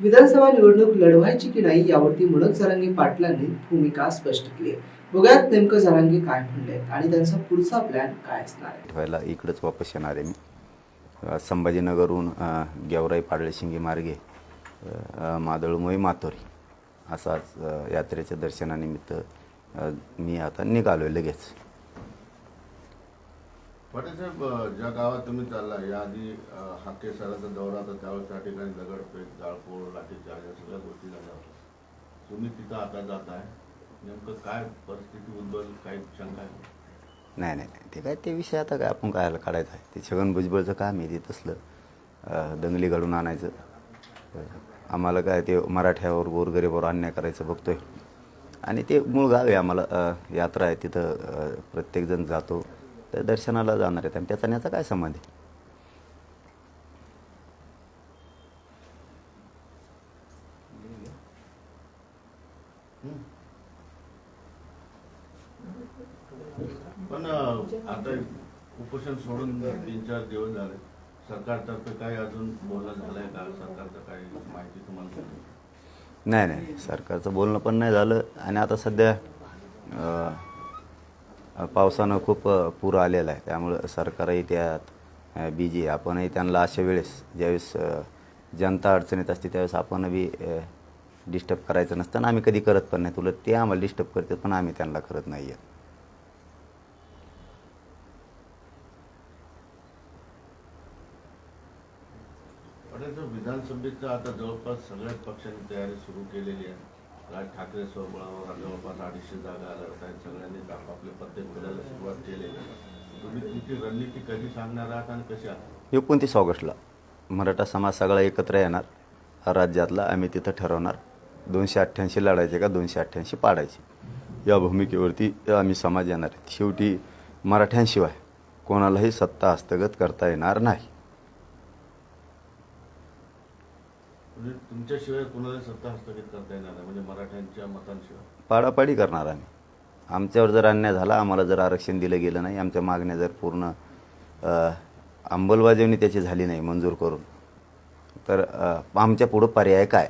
विधानसभा निवडणूक लढवायची की नाही यावरती मनोज जरांगे पाटलांनी भूमिका स्पष्ट केली आहे. बघूयात नेमकं जरांगे काय म्हणले आणि त्यांचा पुढचा प्लॅन काय असणार आहे? ठेवायला इकडंच वापस येणार आहे मी. संभाजीनगरहून गेवराई पाडळशिंगी मार्गे अ, मादळमोई मातोरी असाच यात्रेच्या दर्शनानिमित्त मी आता निघालो लगेच. साहेब ज्या गावात तुम्ही चालला याआधी आधी हाके सराचा दौरा होता त्यावेळेस त्या ठिकाणी दगडफेक जाळपोळ लाठीचार्ज या सगळ्या गोष्टी झाल्या होत्या. तुम्ही तिथं आता जात आहे. नेमकं काय परिस्थिती उद्भवेल काही शंका आहे? नाही नाही नाही. ते काय ते विषय आता काय आपण काय काढायचं आहे? ते छगन भुजबळचं काम आहे ते तसलं. दंगली घडून आणायचं. आम्हाला काय ते मराठ्यावर गोरगरीबावर अन्याय करायचं बघतोय. आणि ते मूळ गाव आहे आम्हाला. यात्रा आहे तिथं प्रत्येकजण जातो. तर दर्शनाला जाणार आहेत आणि त्याचा याचा काय संबंध आहे? पण आता उपोषण सोडून तीन चार दिवस झाले. सरकारतर्फे काही अजून बोलणं झालंय का? सरकारचं काही माहिती तुम्हाला? नाही? नाही सरकारचं बोलणं पण नाही झालं. आणि आता सध्या पावसानं खूप पूर आलेला आहे. त्यामुळं सरकारही त्यात बिजी आपणही त्यांना अशा वेळेस ज्यावेळेस जनता अडचणीत असते त्यावेळेस आपण बी डिस्टर्ब करायचं नसतं. आणि आम्ही कधी करत पण नाही. तुला ते आम्हाला डिस्टर्ब करतात पण आम्ही त्यांना करत नाही आहे विधानसभेचं आता जवळपास सगळ्याच पक्षांनी तयारी सुरू केलेली आहे. राज ठाकरे स्वबळावर जवळपास अडीचशे जागा लढत आहेत सगळ्यांनी आपापले पत्ते खोलायला सुरुवात केली तुम्ही तुमची रणनीती कधी सांगणार आहात आणि कशी आहात? एकोणतीस ऑगस्टला मराठा समाज सगळा एकत्र येणार. राज्यातला आम्ही तिथं ठरवणार. दोनशे अठ्ठ्याऐंशी लढायचे का दोनशे अठ्ठ्याऐंशी पाडायचे. या भूमिकेवरती आम्ही समाज येणार. शेवटी मराठ्यांशिवाय कोणालाही सत्ता हस्तगत करता येणार नाही. म्हणजे तुमच्याशिवाय कोणाला सत्ता हस्तगत करता येणार नाही म्हणजे मराठ्यांच्या मतांशिवाय. पाडापाडी करणार आम्ही. आमच्यावर जर अन्याय झाला आम्हाला जर आरक्षण दिलं गेलं नाही आमच्या मागण्या जर पूर्ण अंमलबजावणी त्याची झाली नाही मंजूर करून तर आमच्या पुढं पर्याय काय?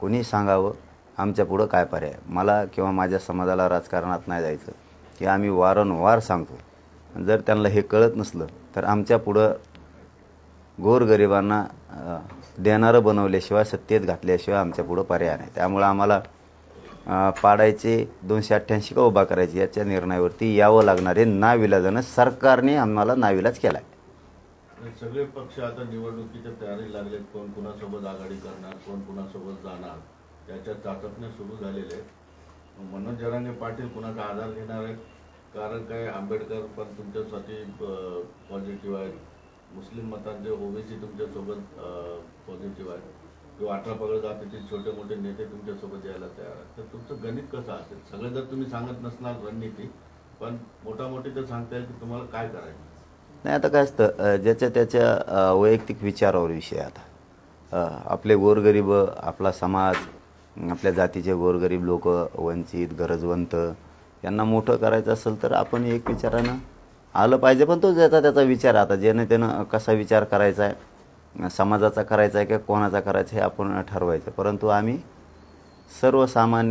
कोणी सांगावं? आमच्या पुढं काय पर्याय? मला किंवा माझ्या समाजाला राजकारणात नाही जायचं की आम्ही वारंवार सांगतो. जर त्यांना हे कळत नसलं तर आमच्या पुढं गोरगरिबांना देणारं बनवल्याशिवाय सत्तेत घातल्याशिवाय आमच्या पुढं पर्याय नाही. त्यामुळं आम्हाला पाडायचे दोनशे अठ्ठ्याऐंशी का उभा करायचे याच्या निर्णयावरती यावं लागणारे नाविलाजानं सरकारने आम्हाला नाविलाज केला आहे सगळे पक्ष आता निवडणुकीच्या तयारी लागले कोण कुणासोबत आघाडी करणार कोण कुणासोबत जाणार त्याच्या चाचपण्या सुरू झालेल्या आहेत. मनोज जरांगे पाटील कुणाचा आधार घेणार आहेत? कारण काय आंबेडकर पण तुमच्यासाठी पॉझिटिव्ह आहेत. मुस्लिम मतांचे ओबीसी तुमच्यासोबत पॉझिटिव्ह आहे किंवा अठरा पगड जातीचे छोटे मोठे नेते तुमच्यासोबत यायला तयार आहेत. तर तुमचं गणित कसं असेल? सगळं जर तुम्ही सांगत नसणार रणनीती पण मोठामोठी तर सांगता येईल की तुम्हाला काय करायचं? नाही आता काय असतं ज्याच्या त्याच्या वैयक्तिक विचारावर विषय आता. आपले गोरगरीब आपला समाज आपल्या जातीचे गोरगरीब लोक वंचित गरजवंत यांना मोठं करायचं असेल तर आपण एक विचारानं आलं पाहिजे पण तो ज्याचा त्याचा विचार आता ज्याने त्यानं कसा विचार करायचा आहे समाजाचा करायचा आहे किंवा कोणाचा करायचा आहे हे आपण ठरवायचं. परंतु आम्ही सर्वसामान्य